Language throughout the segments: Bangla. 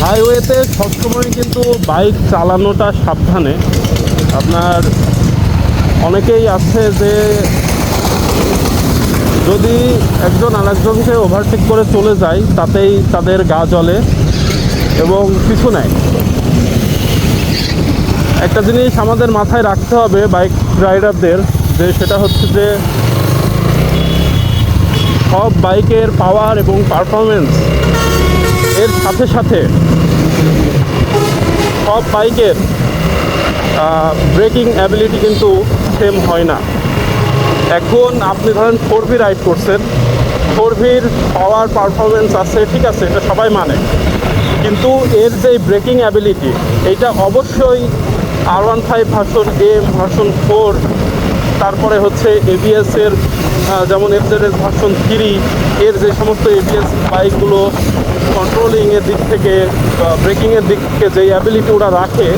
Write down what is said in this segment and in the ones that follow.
হাইওয়েতে সবসময় কিন্তু বাইক চালানোটা সাবধানে। আপনার অনেকেই আছে যে যদি একজন আরেকজনকে ওভারটেক করে চলে যায়, তাতেই তাদের গা জ্বলে এবং কিছু নেয়। একটা জিনিস আমাদের মাথায় রাখতে হবে বাইক রাইডারদের, যে সেটা হচ্ছে যে সব বাইকের পাওয়ার এবং পারফরমেন্স এর সাথে সাথে সব বাইকের ব্রেকিং অ্যাবিলিটি কিন্তু সেম হয় না। এখন আপনি ধরেন ফোর ভি রাইড করছেন ফোর ভির পাওয়ার পারফরমেন্স আছে, ঠিক আছে, এটা সবাই মানে। কিন্তু এর যে ব্রেকিং অ্যাবিলিটি এইটা অবশ্যই R one five version M version four তারপরে হচ্ছে এবিএস এর আহ, যেমন এফজেড এস ভার্সন থ্রি এর যে সমস্ত এবিএস বাইকগুলো কন্ট্রোলিংয়ের দিক থেকে ব্রেকিংয়ের দিক থেকে যে অ্যাবিলিটি ওরা রাখে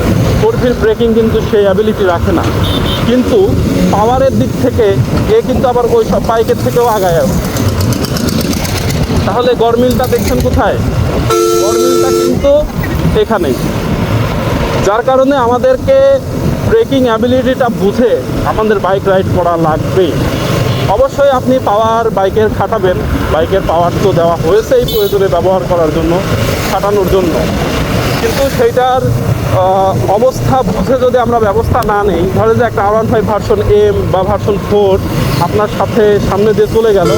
ফোরভির ব্রেকিং কিন্তু সেই অ্যাবিলিটি রাখে না। কিন্তু পাওয়ারের দিক থেকে এ কিন্তু আবার ওই সব বাইকের থেকেও আগায় তাহলে গরমিলটা দেখছেন কোথায়? গরমিলটা কিন্তু এখানেই। যার কারণে আমাদেরকে ব্রেকিং অ্যাবিলিটিটা বুঝে আমাদের বাইক রাইড করা লাগবে অবশ্যই আপনি পাওয়ার বাইকের খাটাবেন। বাইকের পাওয়ার তো দেওয়া হয়েছে এই প্রয়োজনে ব্যবহার করার জন্য, খাটানোর জন্য। কিন্তু সেইটার অবস্থা বুঝে যদি আমরা ব্যবস্থা না নেই ধরে যে একটা আর ফাইভ ভার্সন এম বা ভার্সন ফোর আপনার সাথে সামনে দিয়ে চলে গেল,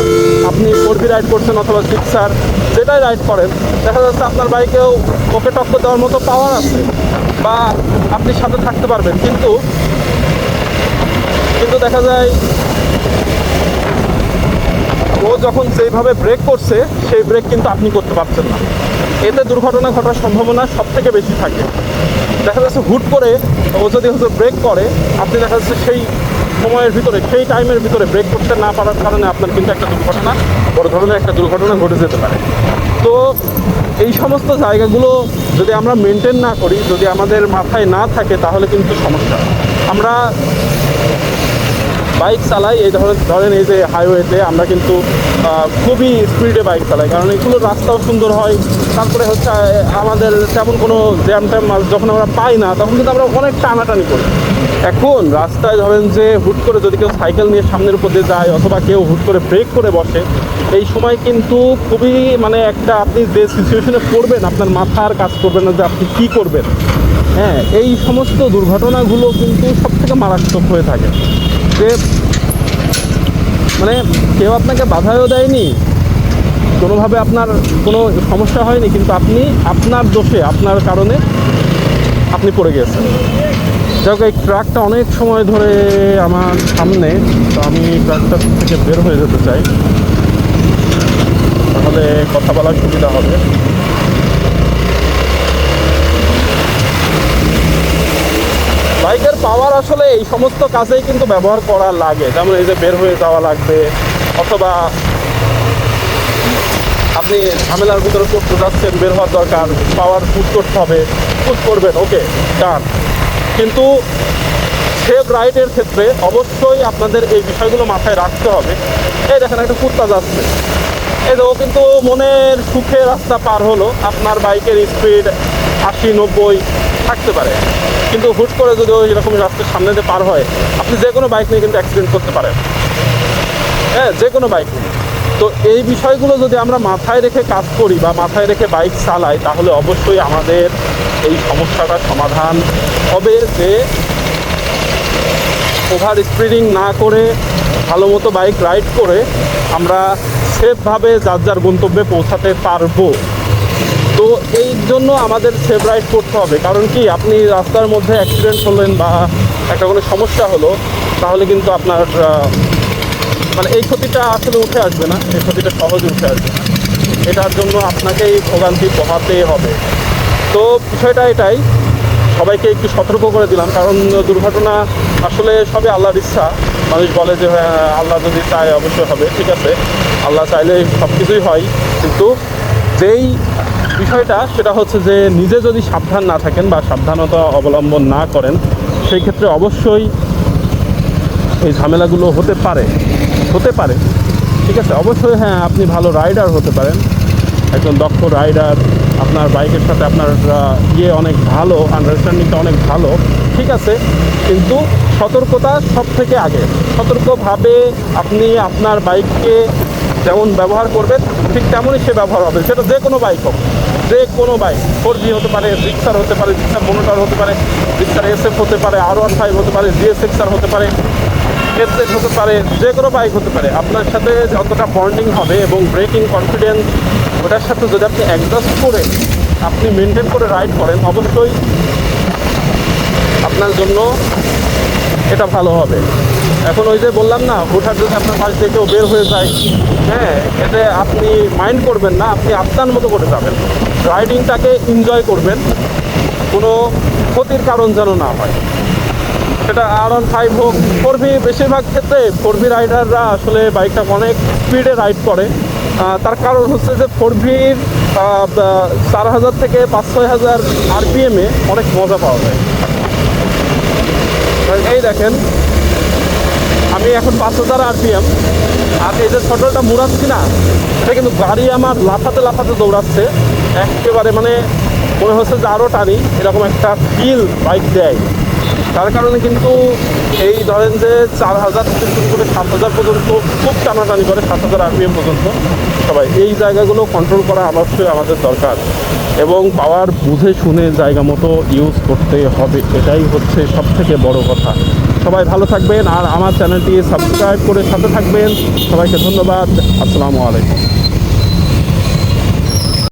আপনি ফোর বি রাইড করছেন অথবা সিক্সার যেটাই রাইড করেন, দেখা যাচ্ছে আপনার বাইকেও ওকে টক্কর দেওয়ার মতো পাওয়ার আছে। বা আপনি সাথে থাকতে পারবেন, কিন্তু কিন্তু দেখা যায় ও যখন সেইভাবে ব্রেক করছে, সেই ব্রেক কিন্তু আপনি করতে পারছেন না। এতে দুর্ঘটনা ঘটার সম্ভাবনা সব থেকে বেশি থাকে। দেখা যাচ্ছে হুট করে ও যদি হচ্ছে ব্রেক করে, আপনি দেখা যাচ্ছে সেই সময়ের ভিতরে, সেই টাইমের ভিতরে ব্রেক করতে না পারার কারণে আপনার কিন্তু একটা দুর্ঘটনা, বড় ধরনের একটা দুর্ঘটনা ঘটে যেতে পারে। তো এই সমস্ত জায়গাগুলো যদি আমরা মেনটেন না করি, যদি আমাদের মাথায় না থাকে, তাহলে কিন্তু সমস্যা। আমরা বাইক চালাই, এই ধরনের, ধরেন এই যে হাইওয়েতে আমরা কিন্তু খুবই স্পিডে বাইক চালাই। কারণ এগুলো রাস্তাও সুন্দর হয়, তারপরে হচ্ছে আমাদের তেমন কোনো জ্যাম ট্যাম যখন আমরা পাই না, তখন কিন্তু আমরা অনেক টানাটানি করি। এখন রাস্তায় ধরেন যে হুট করে যদি কেউ সাইকেল নিয়ে সামনের উপর দিয়ে যায়, অথবা কেউ হুট করে ব্রেক করে বসে, এই সময় কিন্তু খুবই মানে একটা আপনি যে সিচুয়েশনে পড়বেন, আপনার মাথা আর কাজ করবে না যে আপনি কী করবেন। হ্যাঁ এই সমস্ত দুর্ঘটনাগুলো কিন্তু সব থেকে মারাত্মক হয়ে থাকে। যে মানে কেউ আপনাকে বাধাও দেয়নি, কোনোভাবে আপনার কোনো সমস্যা হয়নি, কিন্তু আপনি আপনার দোষে, আপনার কারণে আপনি পড়ে গেছেন যাই এই ট্রাকটা অনেক সময় ধরে আমার সামনে, তো আমি ট্রাকটা থেকে বের হয়ে যেতে চাই। তাহলে কথা বলার সুবিধা হবে। বাইকের পাওয়ার আসলে এই সমস্ত কাজেই কিন্তু ব্যবহার করা লাগে। যেমন এই যে বের হয়ে যাওয়া লাগবে, অথবা আপনি ঝামেলার ভিতরে করতে যাচ্ছেন, বের হওয়ার দরকার, পাওয়ার পুট করতে হবে পুট করবেন, ওকে, ডান। কিন্তু সেফ রাইডের ক্ষেত্রে অবশ্যই আপনাদের এই বিষয়গুলো মাথায় রাখতে হবে। এই দেখেন, একটা কুত্তা যাচ্ছে। এই ও কিন্তু মনের সুখে রাস্তা পার হলো। আপনার বাইকের স্পিড আশি, নব্বই থাকতে পারে। কিন্তু হুট করে যদি ওই এরকম রাস্তার সামনে দিয়ে পার হয়, আপনি যে কোনো বাইক নিয়ে কিন্তু অ্যাক্সিডেন্ট করতে পারেন। হ্যাঁ যে কোনো বাইক নিয়ে। তো এই বিষয়গুলো যদি আমরা মাথায় রেখে কাজ করি বা মাথায় রেখে বাইক চালাই, তাহলে অবশ্যই আমাদের এই সমস্যাটার সমাধান হবে যে ওভার স্পিডিং না করে ভালো মতো বাইক রাইড করে আমরা সেফভাবে যার যার গন্তব্যে পৌঁছাতে পারব। তো এই জন্য আমাদের সেফ রাইড করতে হবে। কারণ কি আপনি রাস্তার মধ্যে অ্যাক্সিডেন্ট হলেন বা একটা কোনো সমস্যা হলো তাহলে কিন্তু আপনার মানে এই ক্ষতিটা আসলে উঠে আসবে না এই ক্ষতিটা সহজে উঠে আসবে না। এটার জন্য আপনাকেই ভোগান্তি পোহাতে হবে। তো বিষয়টা এটাই সবাইকে একটু সতর্ক করে দিলাম কারণ দুর্ঘটনা আসলে সবই আল্লাহর ইচ্ছা। মানুষ বলে যে হ্যাঁ, আল্লাহ যদি চায় অবশ্যই হবে ঠিক আছে। আল্লাহ চাইলে সব কিছুই হয় কিন্তু যেই বিষয়টা, সেটা হচ্ছে যে নিজে যদি সাবধান না থাকেন বা সাবধানতা অবলম্বন না করেন সেই ক্ষেত্রে অবশ্যই এই ঝামেলাগুলো হতে পারে। হতে পারে। ঠিক আছে? অবশ্যই হ্যাঁ আপনি ভালো রাইডার হতে পারেন। একজন দক্ষ রাইডার আপনার বাইকের সাথে আপনার ইয়ে অনেক ভালো আন্ডারস্ট্যান্ডিংটা অনেক ভালো। ঠিক আছে? কিন্তু সতর্কতা সব থেকে আগে। সতর্কভাবে আপনি আপনার বাইককে যেমন ব্যবহার করবেন, ঠিক তেমনই সে ব্যবহার হবে। সেটা যে কোনো বাইক হোক, যে কোনো বাইক ফোর জি হতে পারে রিক্সার হতে পারে রিক্সার মোনোটার হতে পারে রিক্সার এসএফ হতে পারে আর ওয়ান ফাইভ হতে পারে জিএসএক্সার হতে পারে হেডসেট হতে পারে, যে কোনো বাইক হতে পারে। আপনার সাথে যতটা বন্ডিং হবে এবং ব্রেকিং কনফিডেন্স ওটার সাথে যদি আপনি অ্যাডজাস্ট করে আপনি মেনটেন করে রাইড করেন, অবশ্যই আপনার জন্য এটা ভালো হবে। এখন ওই যে বললাম না হুঠার যদি আপনার পাশ থেকে কেউ বের হয়ে যায় হ্যাঁ এতে আপনি মাইন্ড করবেন না, আপনি আপনার মতো করে যাবেন। রাইডিংটাকে এনজয় করবেন, কোনো ক্ষতির কারণ যেন না হয়। সেটা আর ওয়ান ফাইভ হোক ফোর ভি বেশিরভাগ ক্ষেত্রে ফোর ভি রাইডাররা আসলে বাইকটা অনেক স্পিডে রাইড করে। তার কারণ হচ্ছে যে ফোর ভির চার হাজার থেকে পাঁচ ছয় হাজার আরপিএমে অনেক মজা পাওয়া যায়। এই দেখেন, আমি এখন পাঁচ হাজার আরপিএম। আর এই যে ছোটোটা মুড়াচ্ছি না, এটা কিন্তু গাড়ি আমার লাফাতে লাফাতে দৌড়াচ্ছে। একেবারে মানে মনে হচ্ছে যে আরও টানি, এরকম একটা ফিল বাইক দেয়। তার কারণে কিন্তু এই ধরেন যে চার হাজার থেকে শুরু করে সাত হাজার পর্যন্ত খুব টানাটানি করে সাত হাজার আরপিএম পর্যন্ত। সবাই, এই জায়গাগুলো কন্ট্রোল করা অবশ্যই আমাদের দরকার। এবং পাওয়ার বুঝে শুনে জায়গা মতো ইউজ করতে হবে, এটাই হচ্ছে সব থেকে বড় কথা। সবাই ভালো থাকবেন আর আমার চ্যানেলটি সাবস্ক্রাইব করে সাথে থাকবেন। সবাইকে ধন্যবাদ। আসসালামু আলাইকুম।